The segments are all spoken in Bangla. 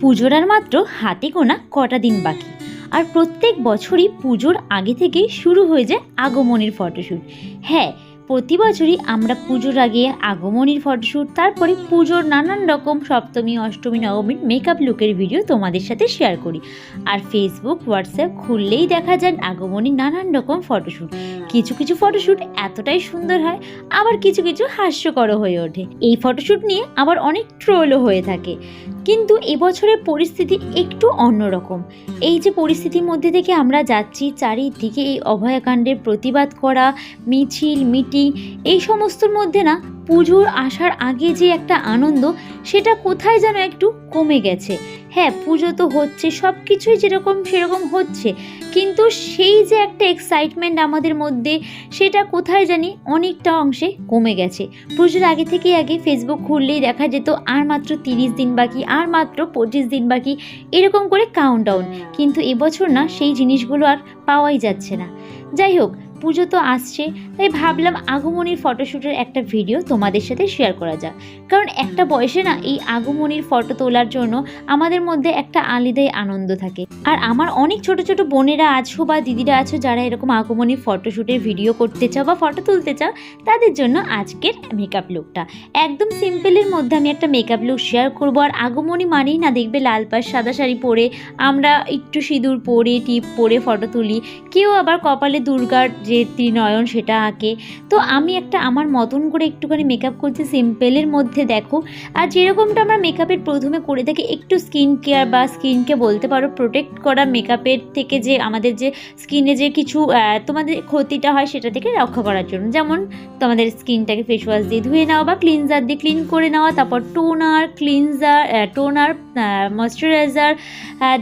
পুজোর আর মাত্র হাতে গোনা কটা দিন বাকি। আর প্রত্যেক বছরই পুজোর আগে থেকেই শুরু হয়ে যায় আগমনীর ফটোশ্যুট হ্যাঁ প্রতি বছরই আমরা পুজোর আগে আগমনীর ফটোশ্যুট তারপরে পুজোর নানান রকম সপ্তমী, অষ্টমী, নবমীর মেকআপ লুকের ভিডিও তোমাদের সাথে শেয়ার করি। আর ফেসবুক হোয়াটসঅ্যাপ খুললেই দেখা যায় আগমনীর নানান রকম ফটোশ্যুট কিছু কিছু ফটোশ্যুট এতটাই সুন্দর হয়, আবার কিছু কিছু হাস্যকর হয়ে ওঠে। এই ফটোশ্যুট নিয়ে আবার অনেক ট্রোলও হয়ে থাকে। কিন্তু এবছরের পরিস্থিতি একটু অন্যরকম। এই যে পরিস্থিতির মধ্যে থেকে আমরা যাচ্ছি, চারিদিকে এই অভয়াকাণ্ডের প্রতিবাদ করা, মিছিল, মিটিং, এই সমস্তর মধ্যে না পুজোর আসার আগে যে একটা আনন্দ, সেটা কোথায় যেন একটু কমে গেছে। হ্যাঁ পুজো তো হচ্ছে সব কিছুই যেরকম সেরকম হচ্ছে, কিন্তু সেই যে একটা এক্সাইটমেন্ট আমাদের মধ্যে, সেটা কোথায় জানি অনেকটা অংশে কমে গেছে। পুজোর আগে থেকে আগে ফেসবুক খুললেই দেখা যেত, আর মাত্র তিরিশ দিন বাকি, আর মাত্র পঁচিশ দিন বাকি, এরকম করে কাউন্ট ডাউন কিন্তু এবছর না, সেই জিনিসগুলো আর পাওয়াই যাচ্ছে না। যাই হোক পুজো তো আসছে তাই ভাবলাম আগমনীর ফটোশ্যুটের একটা ভিডিও তোমাদের সাথে শেয়ার করা যাক। কারণ একটা বয়সে না এই আগমনীর ফটো তোলার জন্য আমাদের মধ্যে একটা আলাদাই আনন্দ থাকে। আর আমার অনেক ছোট ছোট বোনেরা আছো বা দিদিরা আছো যারা এরকম আগমনীর ফটোশ্যুটের ভিডিও করতে চাও বা ফটো তুলতে চাও তাদের জন্য আজকের মেকআপ লুকটা একদম সিম্পলের মধ্যে আমি একটা মেকআপ লুক শেয়ার করব। আর আগমনী মানেই না দেখবে লাল পাশ সাদা শাড়ি পরে আমরা একটু সিঁদুর পরে টিপ পরে ফটো তুলি। কেউ আবার কপালে দুর্গার যে ত্রিনয়ন সেটা আঁকে। তো আমি একটা আমার মতন করে একটুখানি মেকআপ করছি সিম্পলের মধ্যে দেখো। আর যেরকমটা আমরা মেকআপের প্রথমে করে থাকি, একটু স্কিন কেয়ার বা স্কিনকে বলতে পারো প্রোটেক্ট করা মেকআপের থেকে যে আমাদের যে স্কিনে যে কিছু তোমাদের ক্ষতিটা হয় সেটা থেকে রক্ষা করার জন্য। যেমন তোমাদের স্কিনটাকে ফেস ওয়াশ দিয়ে ধুয়ে নেওয়া বা ক্লিনজার দিয়ে ক্লিন করে নেওয়া তারপর toner cleanser toner moisturiser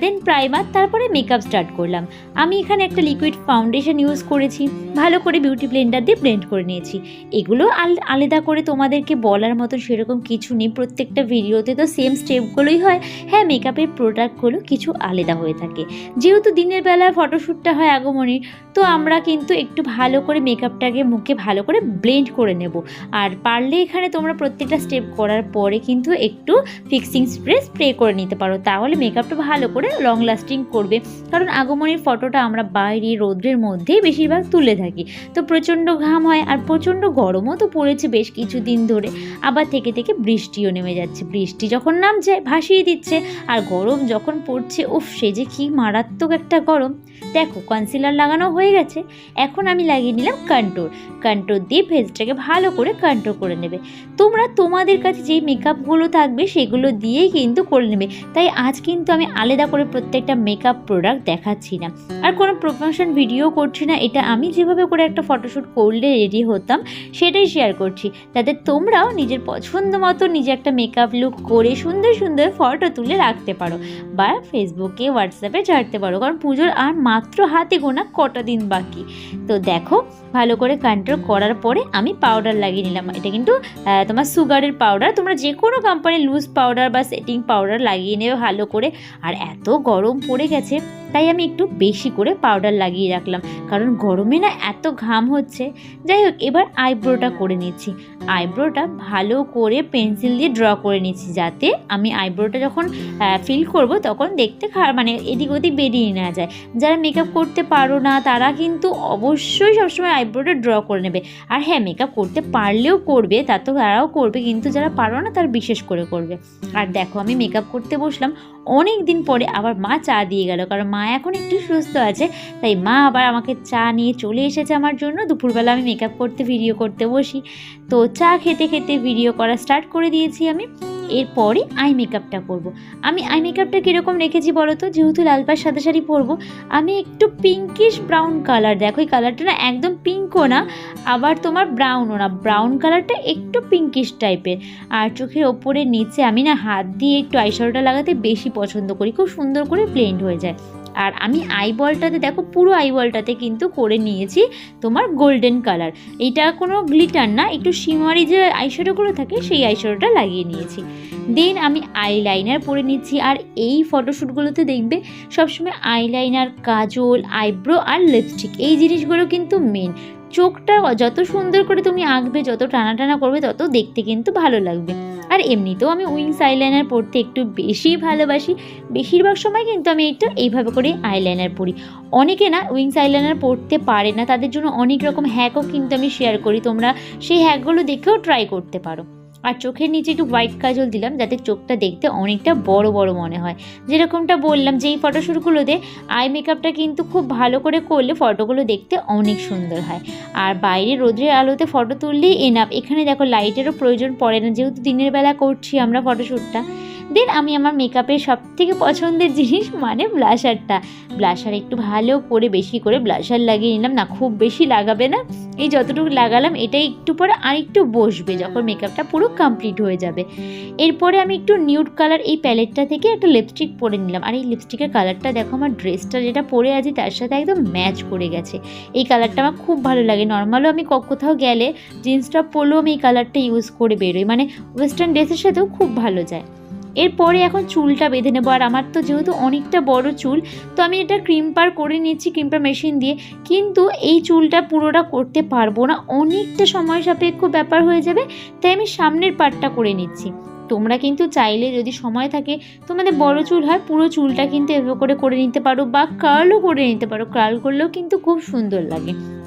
then primer তারপরে মেকআপ স্টার্ট করলাম। আমি এখানে একটা লিকুইড ফাউন্ডেশন ইউজ করেছি। ভালো করে বিউটি ব্লেন্ডার দিয়ে ব্লেন্ড করে নিয়েছি। এগুলো আল- আলাদা করে তোমাদেরকে বলার মতো সেরকম কিছু নেই। প্রত্যেকটা ভিডিওতে তো সেম স্টেপগুলোই হয়। হ্যাঁ মেকআপের প্রোডাক্টগুলো কিছু আলাদা হয়ে থাকে। যেহেতু দিনের বেলায় ফটোশ্যুটটা হয় আগমনীর, তো আমরা কিন্তু একটু ভালো করে মেকআপটাকে মুখে ভালো করে ব্লেন্ড করে নেব। আর পারলে এখানে তোমরা প্রত্যেকটা স্টেপ করার পরে কিন্তু একটু ফিক্সিং স্প্রে স্প্রে করে নিতে পারো, তাহলে মেকআপটা ভালো করে লং লাস্টিং করবে। কারণ আগমনের ফটোটা আমরা বাইরে রৌদ্রের মধ্যেই বেশিরভাগ তুলে থাকি। তো প্রচণ্ড ঘাম হয় আর প্রচণ্ড গরমও তো পড়েছে বেশ কিছুদিন ধরে। আবার থেকে থেকে বৃষ্টিও নেমে যাচ্ছে। বৃষ্টি যখন নামছে, ভাসিয়ে দিচ্ছে আর গরম যখন পড়ছে, উফ, সে যে কি মারাত্মক একটা গরম। দেখো কনসিলার লাগানো হয়ে গেছে। এখন আমি লাগিয়ে নিলাম কন্ট্রোল কন্ট্রোল দিয়ে ফেসটাকে ভালো করে কন্ট্রোল করে নেবে। তোমরা তোমাদের কাছে যেই মেকআপগুলো থাকবে, সেগুলো দিয়েই কিন্তু করে নেবে। তাই আজ কিন্তু আমি আলাদা করে প্রত্যেকটা মেকআপ প্রোডাক্ট দেখাচ্ছি না। আর কোনো প্রমোশন ভিডিও করছি না, এটা আমি যেভাবে করে একটা ফটোশ্যুট করলে রেডি হতাম, সেটাই শেয়ার করছি। যাতে তোমরাও নিজের পছন্দ মতো নিজে একটা মেকআপ লুক করে সুন্দর সুন্দর ফটো তুলে রাখতে পারো। বা ফেসবুকে হোয়াটসঅ্যাপে ছাড়তে পারো, কারণ পুজোর আর মাত্র হাতে গোনা কটা দিন বাকি। তো দেখো, ভালো করে কন্ট্রোল করার পরে আমি পাউডার লাগিয়ে নিলাম। এটা কিন্তু তোমার সুগারের পাউডার তোমরা যে কোনো কোম্পানির লুজ পাউডার বা সেটিং পাউডার লাগিয়ে নেবে ভালো করে। আর এত গরম পড়ে গেছে তাই আমি একটু বেশি করে পাউডার লাগিয়ে রাখলাম। কারণ গরমে না এত ঘাম হচ্ছে। যাই হোক, এবার আইব্রোটা করে নিচ্ছি। আইব্রোটা ভালো করে পেন্সিল দিয়ে ড্র করে নিচ্ছি যাতে আমি আইব্রোটা যখন ফিল করব তখন দেখতে খারাপ মানে এদিক ওদিক বেরিয়ে না যায়। যারা মেকআপ করতে পারো না, তারা কিন্তু অবশ্যই সবসময় আইব্রোটা ড্র করে নেবে। আর হ্যাঁ মেকআপ করতে পারলেও করবে, তা তো তারাও করবে। কিন্তু যারা পারো না, তারা বিশেষ করে করবে। আর দেখো, আমি মেকআপ করতে বসলাম। অনেক দিন পরে আবার মা চা দিয়ে গেল। কারণ মা এখন একটু সুস্থ আছে, তাই মা আবার আমাকে চা নিয়ে চলে এসেছে আমার জন্য। দুপুরবেলা আমি মেকআপ করতে ভিডিও করতে বসি। তো চা খেতে খেতে ভিডিও করা স্টার্ট করে দিয়েছি আমি। এরপরে আই মেকআপটা করব। আমি আই মেকআপটা কীরকম রেখেছি বলো তো যেহেতু লাল পাড় সাদা শাড়ি পরবো, আমি একটু পিঙ্কিশ ব্রাউন কালার দেখো এই কালারটা না একদম পিঙ্কও না, আবার তোমার ব্রাউনও না। ব্রাউন কালারটা একটু পিঙ্কিশ টাইপের আর চোখের ওপরে নিচে আমি না হাত দিয়ে একটু আইশ্যাডোটা লাগাতে বেশি পছন্দ করি। খুব সুন্দর করে ব্লেন্ড হয়ে যায়। আর আমি আইবলটাতে দেখো, পুরো আইবলটাতে কিন্তু করে নিয়েছি তোমার গোল্ডেন কালার এটা কোনো গ্লিটার না, একটু শিমারি যে আইশ্যাডোগুলো থাকে, সেই আইশ্যাডোটা লাগিয়ে নিয়েছি। দেন আমি আইলাইনার পরে নিচ্ছি, আর এই ফটোশ্যুটগুলোতে দেখবে, সবসময় আইলাইনার কাজল আইব্রো আর লিপস্টিক এই জিনিসগুলো কিন্তু মেন চোখটা যত সুন্দর করে তুমি আঁকবে, যত টানা টানা করবে, তত দেখতে কিন্তু ভালো লাগবে। আর এমনিতেও আমি উইংস আইলাইনার পড়তে একটু বেশি ভালোবাসি। বেশিরভাগ সময় কিন্তু আমি একটু এইভাবে করে আইলাইনার পড়ি অনেকে না উইংস আইলাইনার পরতে পারে না, তাদের জন্য অনেক রকম হ্যাকও কিন্তু আমি শেয়ার করি। তোমরা সেই হ্যাকগুলো দেখেও ট্রাই করতে পারো। আর চোখের নিচে একটু হোয়াইট কাজল দিলাম যাতে চোখটা দেখতে অনেকটা বড় বড় মনে হয়। যেরকমটা বললাম যে এই ফটোশ্যুটগুলোতে আই মেকআপটা কিন্তু খুব ভালো করে করলে ফটোগুলো দেখতে অনেক সুন্দর হয়। আর বাইরে রোদ্রের আলোতে ফটো তুললেই এনাফ এখানে দেখো লাইটেরও প্রয়োজন পড়ে না। যেহেতু দিনের বেলা করছি আমরা ফটোশ্যুটটা দেন আমি আমার মেকআপের সব থেকে পছন্দের জিনিস মানে ব্লাশারটা ব্লাশার একটু ভালো করে বেশি করে ব্লাশার লাগিয়ে নিলাম, না খুব বেশি লাগাবে না। এই যতটুকু লাগালাম, এটাই একটু পরে আরেকটু বসবে যখন মেকআপটা পুরো কমপ্লিট হয়ে যাবে। এরপরে আমি একটু নিউড কালার এই প্যালেটটা থেকে একটা লিপস্টিক পরে নিলাম। আর এই লিপস্টিকের কালারটা দেখো, আমার ড্রেসটা যেটা পরে আছি, তার সাথে একদম ম্যাচ করে গেছে। এই কালারটা আমার খুব ভালো লাগে। নর্মালও আমি কোথাও গেলে জিন্স টপ পরলেও আমি এই কালারটা ইউজ করে বেরোই। মানে ওয়েস্টার্ন ড্রেসের সাথেও খুব ভালো যায়। এরপরে এখন চুলটা বেঁধে নেব। আর আমার তো যেহেতু অনেকটা বড় চুল, তো আমি এটা ক্রিম পার করে নিচ্ছি ক্রিম্পার মেশিন দিয়ে। কিন্তু এই চুলটা পুরোটা করতে পারব না। অনেকটা সময় সাপেক্ষ ব্যাপার হয়ে যাবে, তাই আমি সামনের পার্টটা করে নিচ্ছি। তোমরা কিন্তু চাইলে যদি সময় থাকে, তোমাদের বড় চুল হয়, পুরো চুলটা কিন্তু এভাবে করে করে নিতে পারো বা কার্লও করে নিতে পারো। কার্ল করলেও কিন্তু খুব সুন্দর লাগে।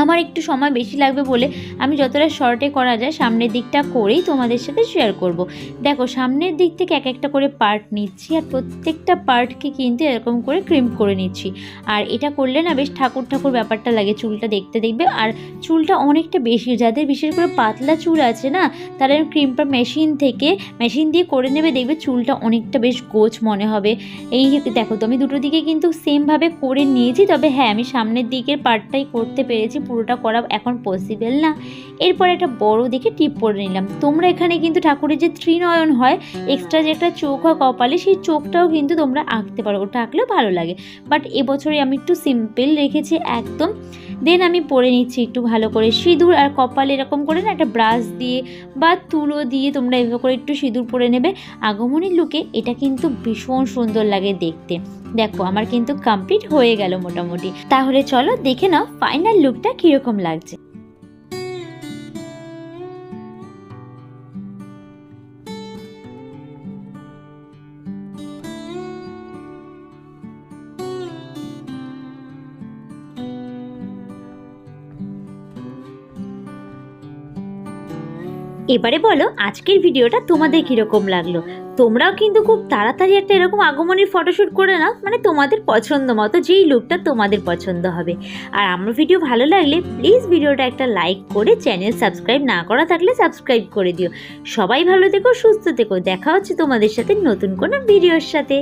আমার একটু সময় বেশি লাগবে বলে আমি যতটা শর্টে করা যায় সামনের দিকটা করেই তোমাদের সাথে শেয়ার করব। দেখো, সামনের দিক থেকে এক একটা করে পার্ট নিচ্ছি আর প্রত্যেকটা পার্টকে কিন্তু এরকম করে ক্রিম করে নিচ্ছি। আর এটা করলে না বেশ ঠাকুর ঠাকুর ব্যাপারটা লাগে, চুলটা দেখতে দেখবে। আর চুলটা অনেকটা বেশি, যাদের বিশেষ করে পাতলা চুল আছে না, তারা ক্রিমটা মেশিন থেকে মেশিন দিয়ে করে নেবে, দেখবে চুলটা অনেকটা বেশ গোছ মনে হবে। এই দেখো, তো আমি দুটো দিকে কিন্তু সেমভাবে করে নিয়েছি, তবে হ্যাঁ আমি সামনের দিকের পার্টটাই করতে পেরেছি। পুরোটা করা এখন পসিবল না। এরপর একটা বড় দেখে টিপ পরে নিলাম। তোমরা এখানে কিন্তু ঠাকুরের যে ত্রিনয়ন হয় এক্সট্রা যে একটা চোখ হয় কপালে, সেই চোখটাও কিন্তু তোমরা আঁকতে পারো। ওটা আঁকলেও ভালো লাগে। বাট এবছরে আমি একটু সিম্পল রেখেছি, একদম দেন আমি পরে নিচ্ছি একটু ভালো করে সিঁদুর আর কপাল এরকম করে না একটা ব্রাশ দিয়ে বা তুলো দিয়ে তোমরা এভাবে করে একটু সিঁদুর পরে নেবে। আগমনের লুকে এটা কিন্তু ভীষণ সুন্দর লাগে দেখতে। দেখো, আমার কিন্তু কমপ্লিট হয়ে গেল মোটামুটি। তাহলে চলো দেখে নাও ফাইনাল লুকটা কীরকম লাগছে। এবারে বলো, আজকের ভিডিওটা তোমাদের কীরকম লাগল? তোমরাও কিন্তু খুব তাড়াতাড়ি একটা এরকম আগমনের ফটোশ্যুট করে নাও মানে তোমাদের পছন্দ মতো, যেই লুকটা তোমাদের পছন্দ হবে। আর আমার ভিডিও ভালো লাগলে প্লিজ ভিডিওটা একটা লাইক করে চ্যানেল সাবস্ক্রাইব না করা থাকলে সাবস্ক্রাইব করে দিও। সবাই ভালো থেকো, সুস্থ থেকো, দেখা হচ্ছে তোমাদের সাথে নতুন কোনো ভিডিওর সাথে।